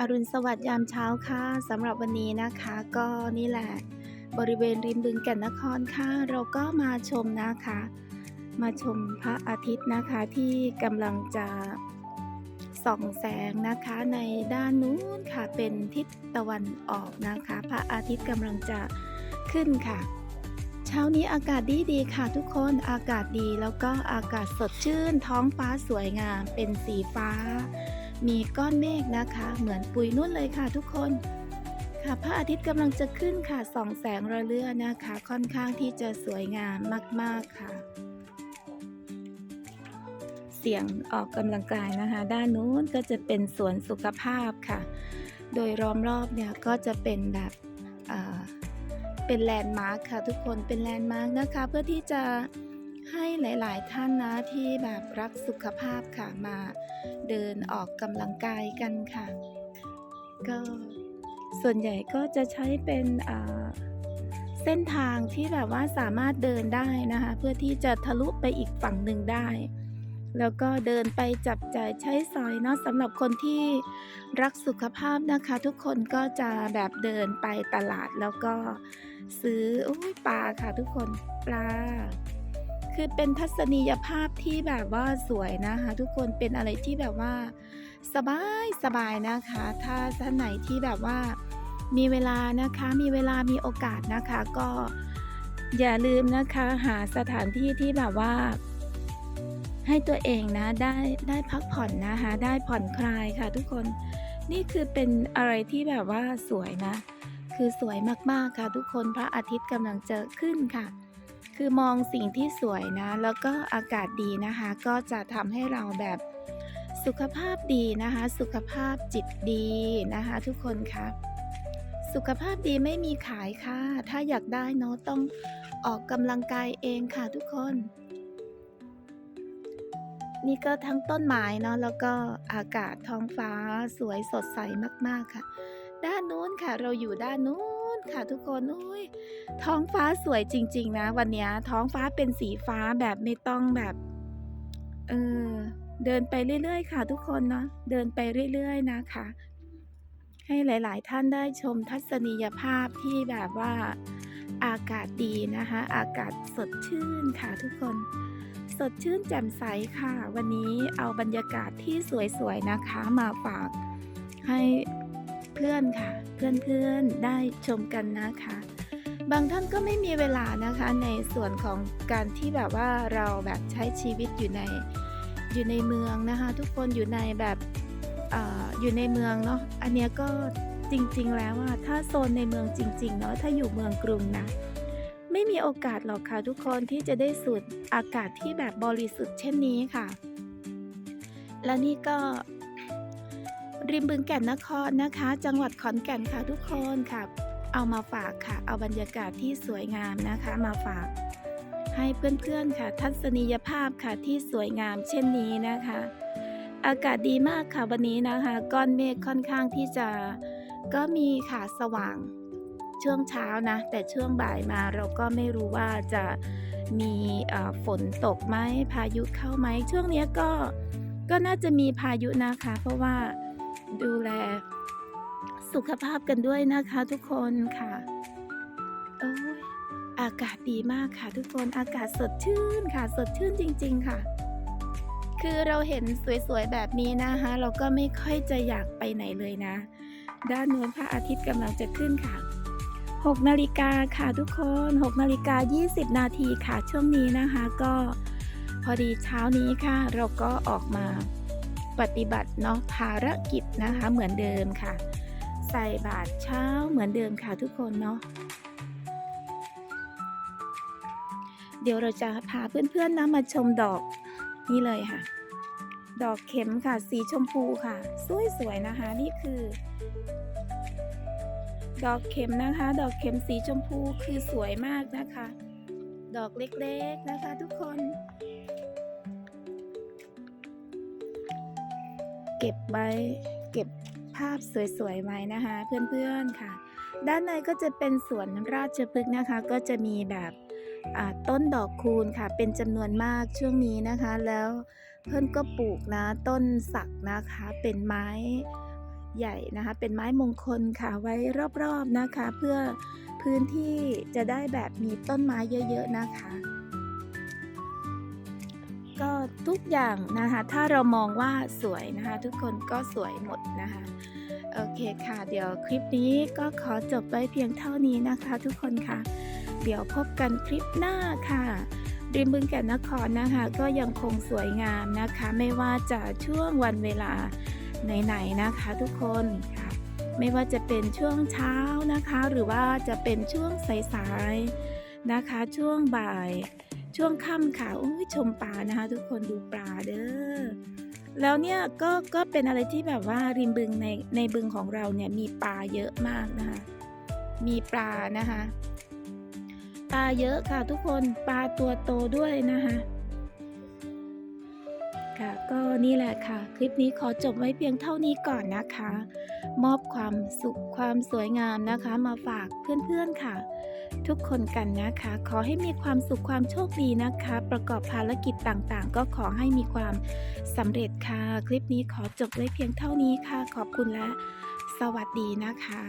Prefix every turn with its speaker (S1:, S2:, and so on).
S1: อรุณสวัสดิ์ยามเช้าค่ะสำหรับวันนี้นะคะ ก็นี่แหละ บริเวณริมบึงแก่นนครค่ะ เราก็มาชมนะคะ มาชมพระอาทิตย์นะคะที่กำลังจะส่องแสงนะคะในด้านนู้นค่ะเป็นทิศตะวันออกนะคะ พระอาทิตย์กำลังจะขึ้นค่ะ เช้านี้อากาศดีดีค่ะทุกคนอากาศดีแล้วก็อากาศสดชื่นท้องฟ้าสวยงามเป็นสีฟ้า มีก้อนเมฆนะคะ เหมือนปุยนุ่นเลยค่ะทุกคน ค่ะพระอาทิตย์กำลังจะขึ้นค่ะส่องแสงระเรื่อนะคะ ค่อนข้างที่จะสวยงามมาก ๆค่ะ เสียงออกกำลังกายนะคะ ด้านนู้นก็จะเป็นสวนสุขภาพค่ะ โดยล้อมรอบเนี่ยก็จะเป็นแบบเป็นแลนด์มาร์คค่ะทุกคนเป็นแลนด์มาร์คนะคะ เพื่อที่จะ ให้หลายๆ ท่านนะที่แบบรักสุขภาพค่ะมาเดินออกกำลังกายกันค่ะ ก็ส่วนใหญ่ก็จะใช้เป็นเส้นทางที่แบบว่าสามารถเดินได้นะคะ เพื่อที่จะทะลุไปอีกฝั่งหนึ่งได้ แล้วก็เดินไปจับจ่ายใช้สอยเนาะสำหรับคนที่รักสุขภาพนะคะ ทุกคนก็จะแบบเดินไปตลาดแล้วก็ซื้ออุ้ยปลาค่ะทุกคนปลา คือเป็นทัศนียภาพที่แบบว่าสวยนะคะ ทุกคนเป็นอะไรที่แบบว่าสบายสบายนะคะ ถ้าท่านไหนที่แบบว่ามีเวลานะคะมีเวลามีโอกาสนะคะก็อย่าลืมนะคะหาสถานที่ที่แบบว่า ให้ตัวเองนะได้ได้พักผ่อนนะคะได้ผ่อนคลายค่ะ ทุกคนนี่คือเป็นอะไรที่แบบว่าสวยนะ คือสวยมากๆค่ะ ทุกคนพระอาทิตย์กำลังจะขึ้นค่ะ คือมองสิ่งที่สวยนะ แล้วก็อากาศดีนะคะ ก็จะทำให้เราแบบสุขภาพดีนะคะ สุขภาพจิตดีนะคะ ทุกคนคะสุขภาพดีไม่มีขายค่ะ ถ้าอยากได้เนาะต้องออกกำลังกายเองค่ะทุกคน นี่ก็ทั้งต้นไม้เนาะแล้วก็อากาศท้องฟ้าสวยสดใสมากๆค่ะ ด้านนู้นค่ะเราอยู่ด้านนู้น ค่ะทุกคนอุ้ยท้องฟ้าสวยจริง ๆ นะ วันนี้ท้องฟ้าเป็นสีฟ้าแบบไม่ต้องแบบเออเดินไปเรื่อย ๆ ค่ะ ทุกคนเนาะเดินไปเรื่อย ๆ นะคะ ให้หลาย ๆ ท่านได้ชมทัศนียภาพที่แบบว่าอากาศดีนะคะ อากาศสดชื่นค่ะทุกคน สดชื่นแจ่มใสค่ะ วันนี้เอาบรรยากาศที่สวย ๆ นะคะ มาฝากให้เพื่อนค่ะ เพื่อนๆได้ชมกันนะคะ บางท่านก็ไม่มีเวลานะคะในส่วนของการที่แบบว่าเราแบบใช้ชีวิตอยู่ในอยู่ในเมืองนะคะ ทุกคนอยู่ในแบบออยู่ในเมืองเนาะอันเนี้ยก็จริงๆแล้วอะถ้าโซนในเมืองจริงๆเนาะถ้าอยู่เมืองกรุงนะไม่มีโอกาสหรอกค่ะทุกคนที่จะได้สูดอากาศที่แบบบริสุทธิ์เช่นนี้ค่ะ และนี่ก็ ริมบึงแก่นนครนะคะ จังหวัดขอนแก่นค่ะทุกคนค่ะ เอามาฝากค่ะ เอาบรรยากาศที่สวยงามนะคะมาฝาก ให้เพื่อนๆค่ะ ทัศนียภาพค่ะที่สวยงามเช่นนี้นะคะ อากาศดีมากค่ะวันนี้นะคะ ก้อนเมฆค่อนข้างที่จะก็มีค่ะสว่างช่วงเช้านะ แต่ช่วงบ่ายมาเราก็ไม่รู้ว่าจะมีฝนตกไหมพายุเข้าไหมช่วงนี้ก็ก็น่าจะมีพายุนะคะ เพราะว่า ดูแล สุขภาพกันด้วยนะคะทุกคนค่ะโอ้ยอากาศดีมากค่ะทุกคนอากาศสดชื่นค่ะ สดชื่นจริง ๆ ค่ะ คือเราเห็นสวยๆแบบนี้นะคะ เราก็ไม่ค่อยจะอยากไปไหนเลยนะ ด้านโน้นพระอาทิตย์กำลังจะขึ้นค่ะ6นาฬิกาค่ะทุกคน6นาฬิกา20 นาทีค่ะช่วงนี้นะคะ ก็พอดีเช้านี้ค่ะ เราก็ออกมา ปฏิบัติเนาะภารกิจนะคะเหมือนเดิมค่ะ ใส่บาตรเช้าเหมือนเดิมค่ะทุกคนเนาะเดี๋ยวเราจะพาเพื่อนๆนะมาชมดอกนี่เลยค่ะ ดอกเข็มค่ะ สีชมพูค่ะ สวยๆนะคะ นี่คือ ดอกเข็มนะคะ ดอกเข็มสีชมพูคือสวยมากนะคะ ดอกเล็กๆนะคะทุกคน ก็บไว้เก็บภาพสวยๆไว้นะคะ เพื่อนๆค่ะ ด้านในก็จะเป็นสวนราชพฤกษ์นะคะ ก็จะมีแบบต้นดอกคูณค่ะเป็นจำนวนมากช่วงนี้นะคะ แล้วเพื่อนก็ปลูกนะต้นสักนะคะ เป็นไม้ใหญ่นะคะ เป็นไม้มงคลค่ะไว้รอบๆนะคะ เพื่อพื้นที่จะได้แบบมีต้นไม้เยอะ ๆ นะคะ ทุกอย่างนะคะ ถ้าเรามองว่าสวยนะคะ ทุกคนก็สวยหมดนะคะโอเคค่ะ เดี๋ยวคลิปนี้ก็ขอจบไว้เพียงเท่านี้นะคะ ทุกคนค่ะ เดี๋ยวพบกันคลิปหน้าค่ะ ริมบึงแก่นนครนะคะ ก็ยังคงสวยงามนะคะ ไม่ว่าจะช่วงวันเวลาไหนๆนะคะ ทุกคนค่ะ ไม่ว่าจะเป็นช่วงเช้านะคะ หรือว่าจะเป็นช่วงสายๆนะคะ ช่วงบ่าย ช่วงค่ำค่ะอุ้ยชมปลานะคะ ทุกคนดูปลาเด้อแล้วเนี่ยก็ก็เป็นอะไรที่แบบว่าริมบึงในในบึงของเราเนี่ยมีปลาเยอะมากนะคะ มีปลานะคะปลาเยอะค่ะทุกคนปลาตัวโตด้วยนะคะค่ะก็นี่แหละค่ะ คลิปนี้ขอจบไว้เพียงเท่านี้ก่อนนะคะ มอบความสุขความสวยงามนะคะ มาฝากเพื่อนๆค่ะ ทุกคนกันนะคะ ขอให้มีความสุขความโชคดีนะคะ ประกอบภารกิจต่างๆ ก็ขอให้มีความสำเร็จค่ะ คลิปนี้ขอจบไว้เพียงเท่านี้ค่ะ ขอบคุณและ สวัสดีนะคะ